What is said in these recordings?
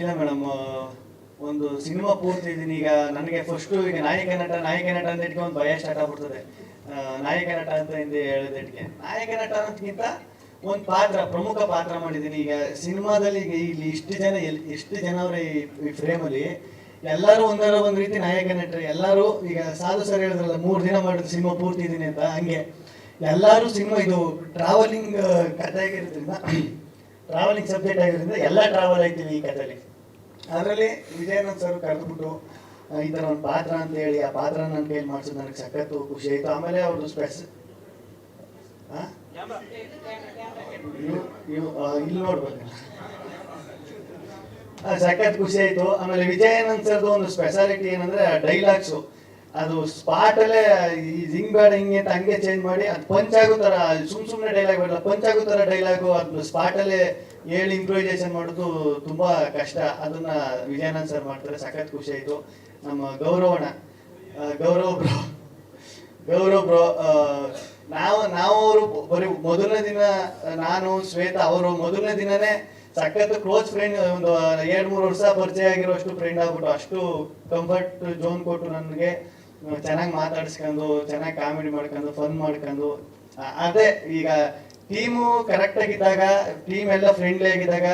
ಇಲ್ಲ ಮೇಡಮ್ ಒಂದು ಸಿನಿಮಾ ಪೂರ್ತಿ ಇದೀನಿ ಈಗ ನನಗೆ ಫಸ್ಟು ಈಗ ನಾಯಕ ನಟ ನಾಯಕ ನಟ ಅಂತ ಇಟ್ಕೊಂಡು ಒಂದು ಭಯ ಸ್ಟಾರ್ಟ್ ಆಗ್ಬಿಡ್ತದೆ. ನಾಯಕ ನಟ ಅಂತ ಹಿಂದೆ ಹೇಳಿದಕ್ಕೆ ನಾಯಕ ನಟ ಅನ್ನೋದಕ್ಕಿಂತ ಒಂದು ಪಾತ್ರ, ಪ್ರಮುಖ ಪಾತ್ರ ಮಾಡಿದ್ದೀನಿ. ಈಗ ಸಿನಿಮಾದಲ್ಲಿ ಈಗ ಇಲ್ಲಿ ಇಷ್ಟು ಜನ ಎಷ್ಟು ಜನ ಅವರ ಈ ಫ್ರೇಮಲ್ಲಿ ಎಲ್ಲರೂ ಒಂದರ ಒಂದು ರೀತಿ ನಾಯಕ ನಟರು. ಎಲ್ಲರೂ ಈಗ ಸಾಧು ಸರ್ ಹೇಳಿದ್ರಲ್ಲ, ಮೂರು ದಿನ ಮಾಡಿದ್ರು ಸಿನಿಮಾ ಪೂರ್ತಿ ಇದೀನಿ ಅಂತ, ಹಂಗೆ. ಎಲ್ಲರೂ ಸಿನಿಮಾ ಇದು ಟ್ರಾವೆಲಿಂಗ್ ಕಥೆ ಆಗಿರೋದ್ರಿಂದ ಟ್ರಾವೆಲಿಂಗ್ ಸಬ್ಜೆಕ್ಟ್ ಆಗಿರೋದ್ರಿಂದ ಎಲ್ಲ ಟ್ರಾವೆಲ್ ಆಯ್ತೀವಿ ಈ ಕಥೆಲಿ ಅದರಲ್ಲಿ ವಿಜಯನಾಥ್ ಸರ್ ಕರೆದ್ಬಿಟ್ಟು ಈ ಥರ ಒಂದು ಪಾತ್ರ ಅಂತ ಹೇಳಿ, ಆ ಪಾತ್ರ ನನ್ನ ಕೈಯಲ್ಲಿ ಮಾಡಿಸೋದು ನನಗೆ ಸಖತ್ತು ಖುಷಿ ಆಯಿತು. ಆಮೇಲೆ ಅವ್ರದ್ದು ಸ್ಪೆಸ್ ಇಲ್ಲಿ ನೋಡ್ಬೇಕು ಸಖತ್ ಖುಷಿ ಆಯ್ತು. ಆಮೇಲೆ ವಿಜಯಾನಂದ್ ಸರ್ದು ಒಂದು ಸ್ಪೆಷಾಲಿಟಿ ಏನಂದ್ರೆ ಡೈಲಾಗ್ಸು ಅದು ಸ್ಪಾಟ್ ಅಲ್ಲೇ ಹಿಂಗ್ ಬೇಡ ಹಿಂಗೆ ಅಂತ ಹಂಗೆ ಚೇಂಜ್ ಮಾಡಿ, ಅದು ಪಂಚ್ ಆಗೋ ತರ, ಸುಮ್ ಸುಮ್ನೆ ಡೈಲಾಗ್ ಬೇಡ ಪಂಚ್ ಆಗೋ ತರ ಡೈಲಾಗು ಅದು ಸ್ಪಾಟ್ ಅಲ್ಲೇ ಹೇಳಿ ಇಂಪ್ರೂವೈಸೇಷನ್ ಮಾಡೋದು ತುಂಬಾ ಕಷ್ಟ. ಅದನ್ನ ವಿಜಯಾನಂದ್ ಸರ್ ಮಾಡ್ತಾರೆ, ಸಖತ್ ಖುಷಿ ಆಯ್ತು. ನಮ್ಮ ಗೌರವಣ ಗೌರವ ಗೌರವ್ ಬ್ರೋ ಗೌರವ ಬ್ರೋ ನಾವು ನಾವು ಅವರು ಬರೀ ಮೊದಲನೇ ದಿನ, ನಾನು, ಶ್ವೇತಾ ಅವರು ಮೊದಲನೇ ದಿನನೇ ಸಖತ್ ಕ್ಲೋಸ್ ಫ್ರೆಂಡ್ ಒಂದು ಎರಡ್ ಮೂರು ವರ್ಷ ಪರಿಚಯ ಆಗಿರೋ ಅಷ್ಟು ಫ್ರೆಂಡ್ ಆಗ್ಬಿಟ್ಟು ಅಷ್ಟು ಕಂಫರ್ಟ್ ಜೋನ್ ಕೊಟ್ಟು ನನಗೆ. ಚೆನ್ನಾಗಿ ಮಾತಾಡ್ಸ್ಕೊಂಡು, ಚೆನ್ನಾಗಿ ಕಾಮಿಡಿ ಮಾಡ್ಕೊಂಡು ಫನ್ ಮಾಡ್ಕೊಂಡು. ಅದೇ ಈಗ ಟೀಮು ಕರೆಕ್ಟ್ ಆಗಿದ್ದಾಗ ಟೀಮ್ ಎಲ್ಲ ಫ್ರೆಂಡ್ಲಿ ಆಗಿದ್ದಾಗ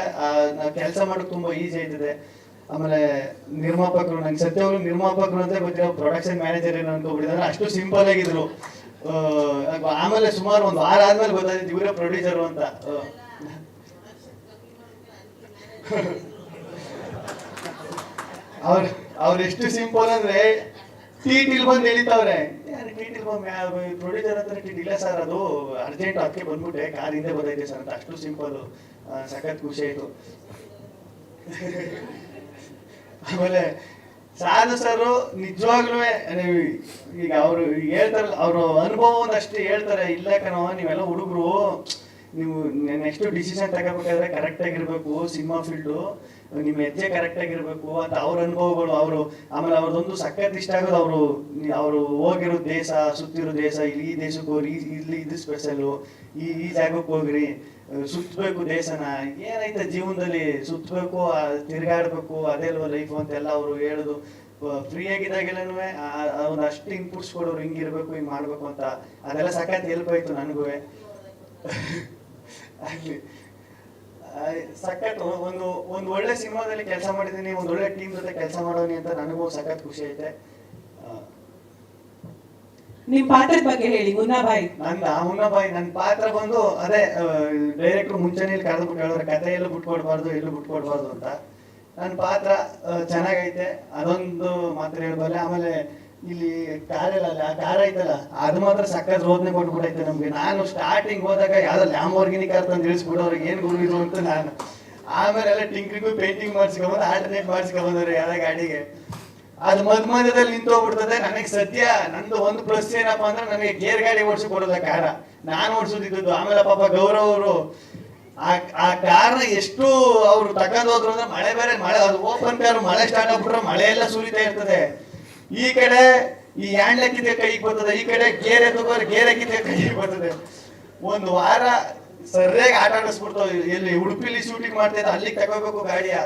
ನಾವು ಕೆಲಸ ಮಾಡೋಕೆ ತುಂಬಾ ಈಸಿ ಆಯ್ತದೆ. ಆಮೇಲೆ ನಿರ್ಮಾಪಕರು, ನಂಗೆ ಸತ್ಯವಾಗ್ಲೂ ನಿರ್ಮಾಪಕರು ಅಂತ ಗೊತ್ತಿರೋ ಪ್ರೊಡಕ್ಷನ್ ಮ್ಯಾನೇಜರ್ ಏನು ಅನ್ಕೊಂಡ್ಬಿಟ್ಟಿದ್ರೆ ಅಷ್ಟು ಸಿಂಪಲ್ ಆಗಿದ್ರು. ಆಮೇಲೆ ಸುಮಾರು ಒಂದು ವಾರ ಆದ್ಮೇಲೆ ಗೊತ್ತಾಯ್ತು, ಇವರೇ ಪ್ರೊಡ್ಯೂಸರು ಅಂತ. ಅವ್ರ, ಅವ್ರು ಎಷ್ಟು ಸಿಂಪಲ್ ಅಂದ್ರೆ ಟೀಟಿಲ್ ಬಂದು ಎಳಿತಾವ್ರೆ. ಟೀಟಿಲ್ ಬಂದು ಪ್ರೊಡ್ಯೂಸರ್ ಹತ್ರ ಟಿ ಇಲ್ಲ ಸರ್ ಅದು ಅರ್ಜೆಂಟ್ ಅದಕ್ಕೆ ಬಂದ್ಬಿಟ್ಟೆ ಕಾರ್ ಹಿಂದೆ ಬಂದೈತೆ ಸರ್ ಅಂತ. ಅಷ್ಟು ಸಿಂಪಲ್ ಸಖತ್ ಖುಷಿ ಆಯ್ತು. ಆಮೇಲೆ ಸಾಧು ಸರ್ ನಿಜವಾಗ್ಲೂ ಈಗ ಅವರು ಹೇಳ್ತಾರಲ್ಲ, ಅವರು ಅನುಭವ ಒಂದಷ್ಟು ಹೇಳ್ತಾರೆ, ಇಲ್ಲ ಕಣೋ ನೀವೆಲ್ಲ ಹುಡುಗರು ನೀವು ನೆಕ್ಸ್ಟ್ ಡಿಸಿಷನ್ ತಗೋಬೇಕಾದ್ರೆ ಕರೆಕ್ಟ್ ಆಗಿರ್ಬೇಕು ಸಿನಿಮಾ ಫೀಲ್ಡು ನಿಮ್ಮ ಹೆಜ್ಜೆ ಕರೆಕ್ಟ್ ಆಗಿರ್ಬೇಕು ಅಂತ ಅವ್ರ ಅನುಭವಗಳು, ಅವರು ಆಮೇಲೆ ಅವ್ರದ್ದೊಂದು ಸಖತ್ ಇಷ್ಟ ಆಗೋದು ಅವರು ಅವರು ಹೋಗಿರೋ ದೇಶ, ಸುತ್ತಿರೋ ದೇಶ, ಇಲ್ಲಿ ಈ ದೇಶಕ್ಕೆ ಹೋಗ್ರಿ, ಇಲ್ಲಿ ಇದು ಸ್ಪೆಷಲ್ಲು ಈ ಈ ಜಾಗಕ್ಕೆ ಹೋಗ್ರಿ ಸುತ್ತಬೇಕು ದೇಶನ ಏನೈತೆ ಜೀವನದಲ್ಲಿ ಸುತ್ತಬೇಕು ತಿರುಗಾಡ್ಬೇಕು, ಅದೇ ಲೈಫ್ ಅಂತ ಅಂತೆಲ್ಲ ಅವರು ಹೇಳೋದು. ಫ್ರೀ ಆಗಿದ್ದಾಗೆಲ್ಲನೂ ಒಂದು ಅಷ್ಟು ಇನ್ಪುಟ್ಸ್ ಕೊಡೋರು ಹಿಂಗಿರ್ಬೇಕು, ಹಿಂಗ್ ಮಾಡ್ಬೇಕು ಅಂತ, ಅದೆಲ್ಲ ಸಖತ್ ಹೆಲ್ಪ್ ಆಯ್ತು ನನಗೂ. ಆಗ್ಲಿ. ಸಖತ್ ಒಂದು ಒಂದು ಒಳ್ಳೆ ಸಿನಿಮಾದಲ್ಲಿ ಕೆಲಸ ಮಾಡಿದ್ದೀನಿ ಒಂದು ಒಳ್ಳೆ ಟೀಮ್ ಜೊತೆ ಕೆಲಸ ಮಾಡೋನಿ ಅಂತ ನನಗೂ ಸಖತ್ ಖುಷಿ ಐತೆ. ನಿಮ್ ಪಾತ್ರದ ಬಗ್ಗೆ ಹೇಳಿ ಮುನ್ನಾಬಾಯಿ ನಂದ ಮುನ್ನಬಾಯಿ ನನ್ನ ಪಾತ್ರ ಬಂದು ಅದೇ ಡೈರೆಕ್ಟರ್ ಮುಂಚೆನೆ ಇಲ್ಲಿ ಕರೆದ್ಬಿಟ್ಟು ಹೇಳಿದ್ರೆ ಕತೆ ಎಲ್ಲೂ ಬಿಟ್ಕೊಡ್ಬಾರ್ದು ಎಲ್ಲೂ ಬಿಟ್ಕೊಡ್ಬಾರ್ದು ಅಂತ. ನನ್ನ ಪಾತ್ರ ಚೆನ್ನಾಗೈತೆ ಅದೊಂದು ಮಾತ್ರ ಹೇಳ್ಬಲ್ಲೆ ಆಮೇಲೆ ಇಲ್ಲಿ ಕಾರ್ ಆ ಕಾರ್ ಐತಲ್ಲ, ಅದು ಮಾತ್ರ ಸಕ್ಕತ್ ರೋದನೆ ಕೊಟ್ಬಿಟ್ಟೈತೆ ನಮ್ಗೆ. ನಾನು ಸ್ಟಾರ್ಟಿಂಗ್ ಹೋದಾಗ ಯಾವ್ದೋ ಲ್ಯಾಂಬೋರ್ಗಿನಿ ಕಾರ್ ತಂದು ಏನು ಗುರು ಇದು ಅಂತ ನಾನು. ಆಮೇಲೆ ಎಲ್ಲ ಟಿಂಕ್ರಿಗೂ ಪೇಂಟಿಂಗ್ ಮಾಡಿಸ್ಕೊಂಬಂದು ಆಲ್ಟರ್ನೇಟ್ ಮಾಡಿಸ್ಕೊಂಬಂದ್ರೆ ಯಾವ ಗಾಡಿಗೆ. ಅದು ಮದ್ ಮಧ್ಯದಲ್ಲಿ ನಿಂತೋಗ್ಬಿಡ್ತದೆ. ನನಗೆ ಸದ್ಯ ನಂದು ಒಂದು ಪ್ಲಸ್ ಏನಪ್ಪಾ ಅಂದ್ರೆ ನನಗೆ ಗೇರ್ ಗಾಡಿ ಓಡಿಸಿ ಕೊಡೋದ ಕಾರ. ನಾನು ಓಡಿಸೋದಿದ್ದು ಆಮೇಲೆ ಪಾಪ ಗೌರವ್ ಅವರು, ಆ ಆ ಕಾರ್ನ ಎಷ್ಟು ಅವ್ರು ತಗೊಂಡ್ ಹೋದ್ರು ಅಂದ್ರೆ ಮಳೆ ಬೇರೆ, ಮಳೆ ಅದು ಓಪನ್ ಕಾರ್ ಮಳೆ ಸ್ಟಾರ್ಟ್ ಆಗ್ಬಿಟ್ರೆ ಮಳೆ ಎಲ್ಲ ಸುರಿತಾ ಇರ್ತದೆ. ಈ ಕಡೆ ಈ ಹ್ಯಾಂಡ್ ಹಾಕಿದ್ರೆ ಕೈಗೆ ಬರ್ತದೆ, ಈ ಕಡೆ ಗೇರೆ ತಗೋರ್ ಗೇರ್ ಹಾಕಿದ್ರೆ ಕೈಗೆ ಬರ್ತದೆ. ಒಂದು ವಾರ ಸರಿಯಾಗಿ ಆಟ ಆಡಿಸ್ಬಿಡ್ತಾವ. ಎಲ್ಲಿ ಉಡುಪಿಲಿ ಶೂಟಿಂಗ್ ಮಾಡ್ತಾ ಅಲ್ಲಿಗೆ ತಗೋಬೇಕು ಗಾಡಿಯ.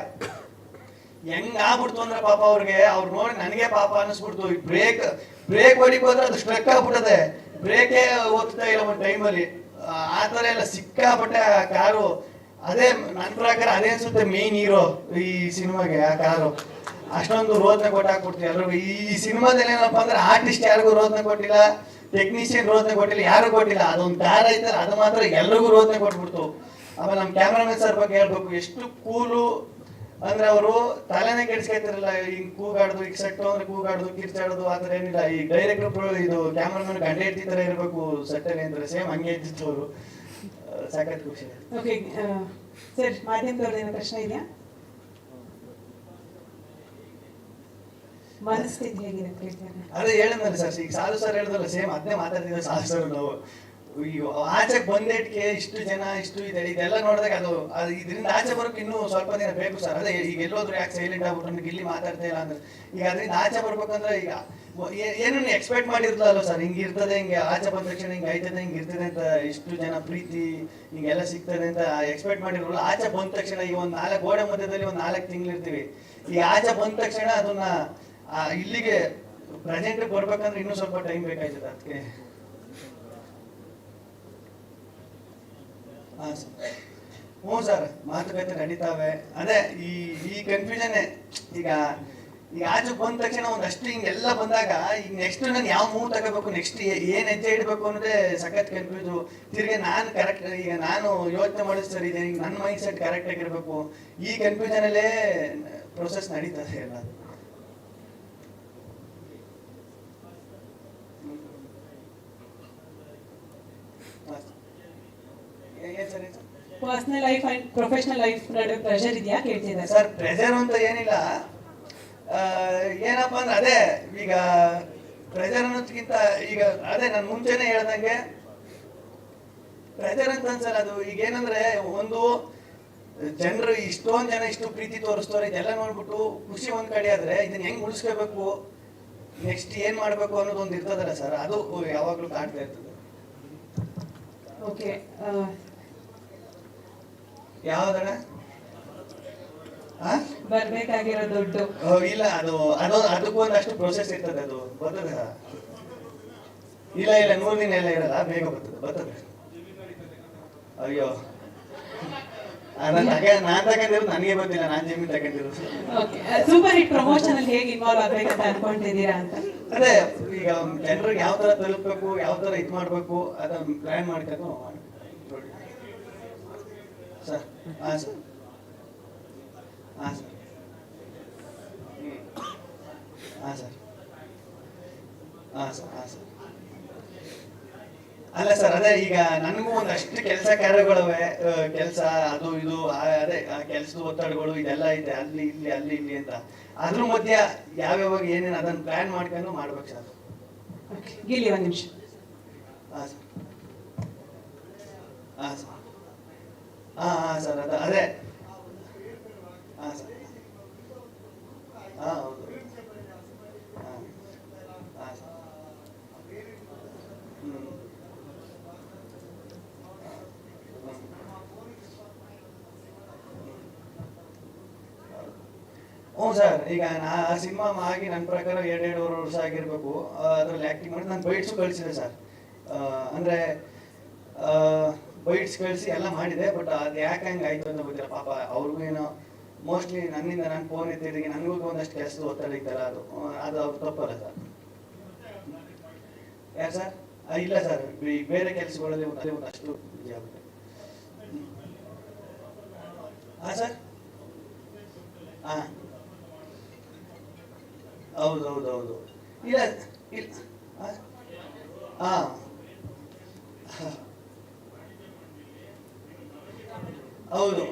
ಹೆಂಗ್ ಆಗ್ಬಿಡ್ತು ಅಂದ್ರೆ ಪಾಪ ಅವ್ರಿಗೆ, ಅವ್ರು ನೋಡಿ ನನಗೆ ಪಾಪ ಅನಿಸ್ಬಿಡ್ತು. ಬ್ರೇಕ್ ಬ್ರೇಕ್ ಹೊಡಿಕ್ ಹೋದ್ರೆ ಅದು ಸ್ಟ್ರಕ್ ಆಗ್ಬಿಟ್ಟದೆ ಬ್ರೇಕೇ ಓದ್ತಾ ಇಲ್ಲ ಒಂದು ಟೈಮಲ್ಲಿ ಆ ಥರ ಎಲ್ಲ ಸಿಕ್ಕಾಪಟ್ಟೆ ಆ ಕಾರು. ಅದೇ ನನ್ನ ಪ್ರಕಾರ ಅದೇ ಅನ್ಸುತ್ತೆ ಮೇನ್ ಹೀರೋ ಈ ಸಿನಿಮಾಗೆ, ಆ ಕಾರು. ಅಷ್ಟೊಂದು ರೋದನೆ ಕೊಟ್ಟಾಕ್ಬಿಡ್ತೀವಿ ಎಲ್ರಿಗೂ. ಈ ಸಿನಿಮಾದಲ್ಲಿ ಏನಪ್ಪ ಅಂದ್ರೆ ಆರ್ಟಿಸ್ಟ್ ಯಾರಿಗೂ ರೋದನೆ ಕೊಟ್ಟಿಲ್ಲ ಟೆಕ್ನಿಷಿಯನ್ ರೋದನೆ ಕೊಟ್ಟಿಲ್ಲ, ಯಾರು ಕೊಟ್ಟಿಲ್ಲ. ಅದೊಂದು ಕಾರ್ ಐತಲ್ಲ, ಅದು ಮಾತ್ರ ಎಲ್ರಿಗೂ ರೋದನೆ ಕೊಟ್ಬಿಡ್ತು. ಆಮೇಲೆ ನಮ್ಮ ಕ್ಯಾಮ್ರಾಮನ್ ಸರ್ ಬಗ್ಗೆ ಹೇಳ್ಬೇಕು, ಎಷ್ಟು ಕೂಲು ಅಂದ್ರೆ ಅವರು ತಲೆನೇ ಕೆಡಿಸ್ಕೊತಿರಲ್ಲ ಹಿಂಗ್ ಕೂಗಾಡ್ದು ಈಗ ಸೆಟ್ಟು ಅಂದ್ರೆ ಕೂಗಾಡ್ದು, ಕಿರ್ಚಾಡೋದು ಥರ ಏನಿಲ್ಲ. ಈ ಡೈರೆಕ್ಟರ್ ಇದು ಕ್ಯಾಮ್ರಾಮನ್ ಗಂಡ ಇಡ್ತಿ ತರ ಇರಬೇಕು ಸೆಟ್ಟಲ್ಲಿ ಅಂದ್ರೆ ಸೇಮ್ ಹಂಗೆ ಇದ್ದಿತ್ತು ಅವರು. ಸಾಕತ್ ಖುಷಿ. ಓಕೆ ಸರ್, ಮಾಧ್ಯಮದವ್ರದ್ದು ಏನೋ ಪ್ರಶ್ನೆ ಇದೆಯಾ? ಮನಸ್ಥಿತಿ ಹೇಳಿದ್ನಲ್ಲ ಸರ್, ಈಗ ಸಾಧು ಸರ್ ಹೇಳಿದ್ರಲ್ಲ, ಸೇಮ್ ಅದನ್ನೇ ಮಾತಾಡ್ತಿದ್ದೆ ಸಾಧು ಸರ್ ನಾವು. ಆಚೆ ಬಂದೇಟ್ಗೆ ಇಷ್ಟು ಜನ, ಇಷ್ಟು ಇದೆ ಇದೆಲ್ಲ ನೋಡಿದಾಗ ಅದು ಅದು ಇದರಿಂದ ಆಚೆ ಬರೋಕೆ ಇನ್ನೂ ಸ್ವಲ್ಪ ದಿನ ಬೇಕು ಸರ್. ಅದೇ ಈಗ ಎಲ್ಲೋದ್ರು ಯಾಕೆ ಸೈಲೆಂಟ್ ಆಗ್ಬಿಟ್ಟು ನನಗೆ ಇಲ್ಲಿ ಮಾತಾಡ್ತಾ ಇಲ್ಲ ಅಂದ್ರೆ. ಈಗ ಅದರಿಂದ ಆಚೆ ಬರ್ಬೇಕಂದ್ರೆ ಈಗ ಏನು ಎಕ್ಸ್ಪೆಕ್ಟ್ ಮಾಡಿರ್ಲಲ್ಲ ಸರ್, ಹಿಂಗೆ ಇರ್ತದೆ, ಹಿಂಗೆ ಆಚೆ ಬಂದ ತಕ್ಷಣ ಹಿಂಗೆ ಆಯ್ತದೆ, ಹಿಂಗೆ ಇರ್ತದೆ ಅಂತ ಇಷ್ಟು ಜನ ಪ್ರೀತಿ, ಹಿಂಗೆಲ್ಲ ಸಿಗ್ತದೆ ಅಂತ ಎಕ್ಸ್ಪೆಕ್ಟ್ ಮಾಡಿರಲ್ಲ. ಆಚೆ ಬಂದ ತಕ್ಷಣ ಈಗ ಒಂದು ನಾಲ್ಕು ಗೋಡೆ ಮಧ್ಯದಲ್ಲಿ ಒಂದು ನಾಲ್ಕು ತಿಂಗಳು ಇರ್ತೀವಿ ಈ ಆಚೆ ಬಂದ ತಕ್ಷಣ ಅದನ್ನ ಇಲ್ಲಿಗೆ ಪ್ರೆಸೆಂಟ್ ಬರ್ಬೇಕಂದ್ರೆ ಇನ್ನೂ ಸ್ವಲ್ಪ ಟೈಮ್ ಬೇಕಾಯ್ತದೆ ಅದಕ್ಕೆ. ಹ್ಞೂ, ಸರ್. ಮಾತುಕತೆ ನಡೀತಾವೆ. ಅದೇ, ಈ ಈ ಕನ್ಫ್ಯೂಷನ್ ಈಗ ಈಗ ಆಚೆ ಬಂದ ತಕ್ಷಣ ಒಂದಷ್ಟು ಹಿಂಗೆಲ್ಲ ಬಂದಾಗ, ಈಗ ನೆಕ್ಸ್ಟ್ ನಾನು ಯಾವ ಮೂವ್ ತಗೋಬೇಕು ನೆಕ್ಸ್ಟ್ ಏನ್ ಹೆಜ್ಜೆ ಇಡಬೇಕು ಅನ್ನೋದೇ ಸಖತ್ ಕನ್ಫ್ಯೂಸು ತಿರ್ಗಿ ನಾನು ಕರೆಕ್ಟ್ ಈಗ ನಾನು ಯೋಚನೆ ಮಾಡಿದ್ ಸರ್ ಇದೆ ನನ್ನ ಮೈಂಡ್ ಸೆಟ್ ಕರೆಕ್ಟ್ ಆಗಿರ್ಬೇಕು. ಈ ಕನ್ಫ್ಯೂಷನ್ ಅಲ್ಲೇ ಪ್ರೊಸೆಸ್ ನಡೀತದೆ ಎಲ್ಲ ಹಾ ಸರ್. ಏ- ಏನ್ ಸರ್ ಏನ್ sir personal life and professional life ನಡುವೆ ಪ್ರೆಷರ್ ಇದೆಯಾ ಕೇಳ್ತಿದ್ದಾರೆ ಸರ್? ಪ್ರೆಷರ್ ಅಂತ ಏನಿಲ್ಲ. ಏನಪ್ಪ ಅಂದ್ರೆ ಅದೇ ಈಗ ಪ್ರೆಷರ್ ಅನ್ನೋದಕ್ಕಿಂತ ಈಗ ಅದೇ ನಾನು ಮುಂಚೆನೆ ಹೇಳ್ದಂಗೆ ಪ್ರೆಷರ್ ಅಂತ ಅನ್ಸಲ್ಲ ಅದು. ಈಗ ಏನಂದ್ರೆ ಒಂದು ಜನರು ಇಷ್ಟೊಂದು ಜನ ಇಷ್ಟು ಪ್ರೀತಿ ತೋರಿಸ್ತಾರೆ ಇದೆಲ್ಲ ನೋಡ್ಬಿಟ್ಟು ಖುಷಿ ಒಂದ್ ಕಡೆ ಆದ್ರೆ ಇದನ್ನ ಹೆಂಗ್ ಉಳಿಸ್ಕೋಬೇಕು? ನೆಕ್ಸ್ಟ್ ಏನ್ ಮಾಡ್ಬೇಕು ಅನ್ನೋದು ಒಂದು ಇರ್ತದಲ್ಲ ಸರ್ ಅದು ಯಾವಾಗ್ಲೂ ಕಾಣ್ತಾ ಇರ್ತದೆ. ಓಕೆ ಯಾವ್ದಣ್ಣ? ಆ? ಬರ್ಬೇಕಾಗಿರೋ ದುಡ್ಡು. ಇಲ್ಲ ಅದು ಅದು ಅದಕ್ಕೂ ಒಂದಷ್ಟು ಪ್ರೊಸೆಸ್ ಇರ್ತದೆ ಅದು. ಬರ್ತದ? ಇಲ್ಲ ಇಲ್ಲ ನೂರು ದಿನ ಎಲ್ಲ ಇರಲ್ಲ ಬೇಗ ಬರ್ತದೆ ಬರ್ತದೆ. ಅಯ್ಯೋ. ನಾನ್ ತಗ ತಗೊಂಡಿರೋದು ನನಗೆ ಗೊತ್ತಿಲ್ಲ ನಾನ್ ಜಮೀನ್ ತಗೊಂಡಿರೋದು. ಸೂಪರ್ ಹಿಟ್ ಪ್ರಮೋಷನ್ ಅಲ್ಲಿ ಹೇಗೆ ಇನ್ವಾಲ್ವ್ ಆಗ್ಬೇಕಂತ ಅನ್ಕೊಂಡಿದ್ದೀರಾ ಅಂತ? ಅದೇ ಈಗ ಜನರಿಗೆ ಯಾವ ತರ ತಲುಪಬೇಕು ಯಾವ ತರ ಇದ್ ಮಾಡ್ಬೇಕು ಅದನ್ನ ಪ್ಲಾನ್ ಮಾಡ್ಕೊಂಡು ಮಾಡಿ ಸರ್ ಹಾಂ ಸರ್. ಹಾಂ ಸರ್. ಹಾ ಸರ್. ಹಾಂ ಸರ್ ಹಾ ಸರ್. ಅಲ್ಲ ಸರ್ ಅದೇ ಈಗ ನನಗೂ ಒಂದಷ್ಟು ಕೆಲಸ ಕಾರ್ಯಗಳವೆ. ಕೆಲಸ ಅದು ಇದು ಆ, ಅದೇ ಕೆಲಸದ ಒತ್ತಡಗಳು ಇದೆಲ್ಲ ಇದೆ. ಅಲ್ಲಿ ಇಲ್ಲಿ ಅಲ್ಲಿ ಇಲ್ಲಿ ಅಂತ. ಅದ್ರ ಮಧ್ಯ ಯಾವ್ಯಾವಾಗ ಏನೇನು ಅದನ್ನ ಪ್ಲಾನ್ ಮಾಡ್ಕೊಂಡು ಮಾಡ್ಬೇಕು ಸರ್. ಓಕೆ ಗಿಲ್ಲಿ ಒಂದು ನಿಮಿಷ. ಹಾಂ ಸರ್. ಹಾಂ ಸರ್. ಹಾಂ ಹಾಂ ಸರ್, ಅದ, ಅದೇ. ಹಾಂ ಸರ್. ಹಾಂ ಹೌದು. ಹಾಂ ಹಾಂ ಸರ್. ಹ್ಞೂ ಹ್ಞೂ ಸರ್, ಈಗ ನಾ ಸಿನಿಮಾ ಆಗಿ ನನ್ನ ಪ್ರಕಾರ ಎರಡೆರಡುವರೆ ವರ್ಷ ಆಗಿರ್ಬೇಕು. ಅದ್ರಲ್ಲಿ ಆ್ಯಕ್ಟಿಂಗ್ ಮಾಡಿ ನಾನು ಬೈಟ್ಸು ಕಳಿಸಿದೆ, ಸರ್. ಅಂದರೆ ಬೈಟ್ಸ್ ಕಳಿಸಿ ಎಲ್ಲ ಮಾಡಿದೆ ಬಟ್ ಅದು ಯಾಕೆ ಹಂಗೆ ಆಯ್ತು ಅಂತ ಗೊತ್ತಿಲ್ಲ. ಪಾಪ ಅವ್ರಿಗೂ ಏನೋ ಮೋಸ್ಟ್ಲಿ ನನ್ನಿಂದ ನಾನು ಫೋನ್ ಎತ್ತಿದ್ದಕ್ಕೆ ನನಗೂ ಒಂದಷ್ಟು ಕೆಲಸದ ಒತ್ತಡ ಇತ್ತಲ್ಲ, ಅದು ಅದು ಅವ್ರು ತಪ್ಪಲ್ಲ ಸರ್ ಯಾರು ಸರ್ ಇಲ್ಲ ಸರ್ ಈ ಬೇರೆ ಕೆಲಸಗಳಲ್ಲಿ ಒಂದಷ್ಟು ಬಿಜಿ ಆಗುತ್ತೆ. ಹಾಂ ಸರ್ ಹಾಂ ಹೌದು ಹೌದು ಹೌದು. ಇಲ್ಲ ಇಲ್ಲ. ಹಾಂ ಹೌದು.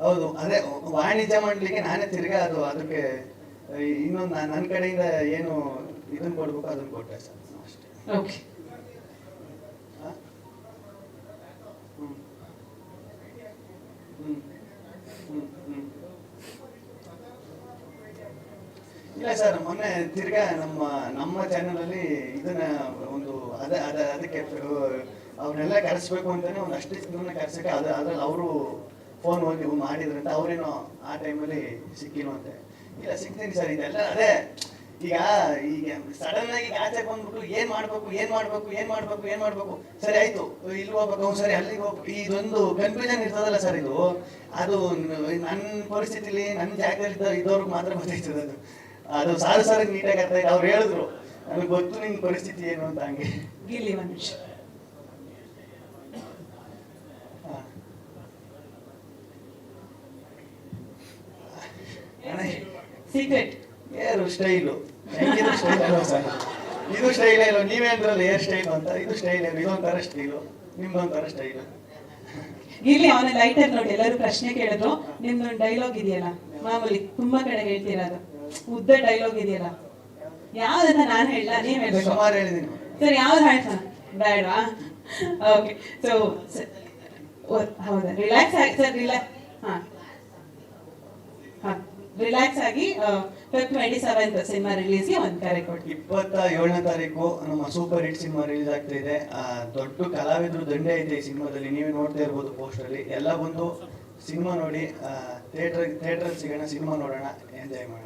ಹೌದು. ಅದೇ ವಾಣಿಜ್ಯ ಮಾಡ್ಲಿಕ್ಕೆ ನಾನೇ ತಿರ್ಗಾ ಅದು ಅದಕ್ಕೆ ಇನ್ನೊಂದು ನನ್ನ ಕಡೆಯಿಂದ ಏನು ಇದನ್ನ ಕೊಡ್ಬೇಕು ಅದನ್ನ ಕೊಟ್ಟೆ ಸರ್ ಅಷ್ಟೇ ಓಕೆ. ಇಲ್ಲ ಸರ್ ಮೊನ್ನೆ ತಿರ್ಗಾ ನಮ್ಮ ನಮ್ಮ ಚಾನೆಲ್ ಅಲ್ಲಿ ಇದನ್ನ ಒಂದು ಅದೇ ಅದ ಅದಕ್ಕೆ ಅವ್ರನ್ನೆಲ್ಲ ಕರೆಸ್ಬೇಕು ಅಂತಾನೆ ಒಂದು ಅಷ್ಟೇ ಜನ ಕರೆಸಕ್ಕೆ ಅದ್ರ ಅದ್ರಲ್ಲಿ ಅವರು ಫೋನ್ ಹೋಗಿ ಮಾಡಿದ್ರು ಅಂತ ಅವ್ರೇನು ಆ ಟೈಮಲ್ಲಿ ಅಂತ ಇಲ್ಲ ಸಿಗ್ತೀನಿ ಸರ್, ಇದೆಲ್ಲ ಅದೇ, ಈಗ ಈಗ ಸಡನ್ ಆಗಿ ಆಚೆ ಬಂದ್ಬಿಟ್ಟು ಏನ್ ಮಾಡ್ಬೇಕು ಏನ್ ಮಾಡ್ಬೇಕು ಏನ್ ಮಾಡ್ಬೇಕು ಏನ್ ಮಾಡ್ಬೇಕು? ಸರಿ, ಆಯ್ತು. ಇಲ್ಲಿ ಹೋಗ್ಬೇಕು ಸರಿ ಅಲ್ಲಿಗೆ ಹೋಗ್ಬೇಕು. ಇದೊಂದು ಕನ್ಫ್ಯೂಷನ್ ಇರ್ತದಲ್ಲ ಸರ್ ಇದು. ಅದು ನನ್ನ ಪರಿಸ್ಥಿತಿಲಿ ನನ್ನ ಜಾಗದಲ್ಲಿ ಇದ್ದ ಇದ್ದವ್ರಿಗೆ ಮಾತ್ರ ಗೊತ್ತಾಯ್ತದೆ ಅದು. ಅದು ಸಾರು ಸಾರಿಗೆ ನೀಟಾಗಿ ಅರ್ಥ ಅವ್ರು ಹೇಳಿದ್ರು, ನನಗೆ ಗೊತ್ತು ನಿನ್ ಪರಿಸ್ಥಿತಿ ಏನು ಅಂತ ಹಂಗೆ. ಗಿಲ್ಲಿ ಒಂದು ಸೀಕ್ರೆಟ್ ಏರು ಸ್ಟೈಲು ಇದು ಸ್ಟೈಲ್ ಇಲ್ಲ ನೀವೇ ಅಂದ್ರಲ್ಲ ಏರ್ ಸ್ಟೈಲ್ ಅಂತ? ಇದು ಸ್ಟೈಲ್ ಇದೊಂಥರ ಸ್ಟೈಲು ನಿಮ್ದೊಂಥರ ಸ್ಟೈಲು ಇಲ್ಲಿ ಅವನ ಅಲ್ಲಿ ನೋಡಿ. ಎಲ್ಲರೂ ಪ್ರಶ್ನೆ ಕೇಳಿದ್ರು. ನಿಮ್ದೊಂದು ಡೈಲಾಗ್ ಇದೆಯಲ್ಲ? ಮಾಮೂಲಿ ತುಂಬಾ ಕಡೆ ಹೇಳ್ತೀರಾ ಅದು? ಉದ್ದ ಡೈಲಾಗ್ ಇದೆಯಲ್ಲ? ಯಾವ್ದನ್ನ ನಾನು ಹೇಳ ನೀವ್ ಹೇಳ್ಬೇಕು. ಸುಮಾರು ಹೇಳಿದೀನಿ. ಸರ್ ಯಾವ್ದು ಹಾಡ್ಸೋಣ ಬೇಡವಾ? ಓಕೆ ಸೊ ಹೌದಾ? ರಿಲ್ಯಾಕ್ಸ್ ಆಗಿ ಸರ್ ರಿಲ್ಯಾಕ್ಸ್ ಹಾಂ. ರಿಲ್ಯಾಕ್ಸ್ ಆಗಿ ಟ್ವೆಂಟಿ ಸೆವೆಂತ್ ಸಿನಿಮಾ ರಿಲೀಸ್ಗೆ ಒಂದು ಕರೆ ಕೊಡ್ತೀವಿ ಇಪ್ಪತ್ತ ಏಳನೇ ತಾರೀಕು ನಮ್ಮ ಸೂಪರ್ ಹಿಟ್ ಸಿನಿಮಾ ರಿಲೀಸ್ ಆಗ್ತಾ ಇದೆ. ದೊಡ್ಡ ಕಲಾವಿದರು ದಂಡೆ ಐತೆ ಈ ಸಿನಿಮಾದಲ್ಲಿ. ನೀವೇ ನೋಡ್ತಾ ಇರ್ಬೋದು ಪೋಸ್ಟ್ ಅಲ್ಲಿ. ಎಲ್ಲ ಬಂದು ಸಿನಿಮಾ ನೋಡಿ ಥಿಯೇಟರ್ ಥಿಯೇಟರ್ ಸಿಗೋಣ ಸಿನಿಮಾ ನೋಡೋಣ ಎಂಜಾಯ್ ಮಾಡೋಣ.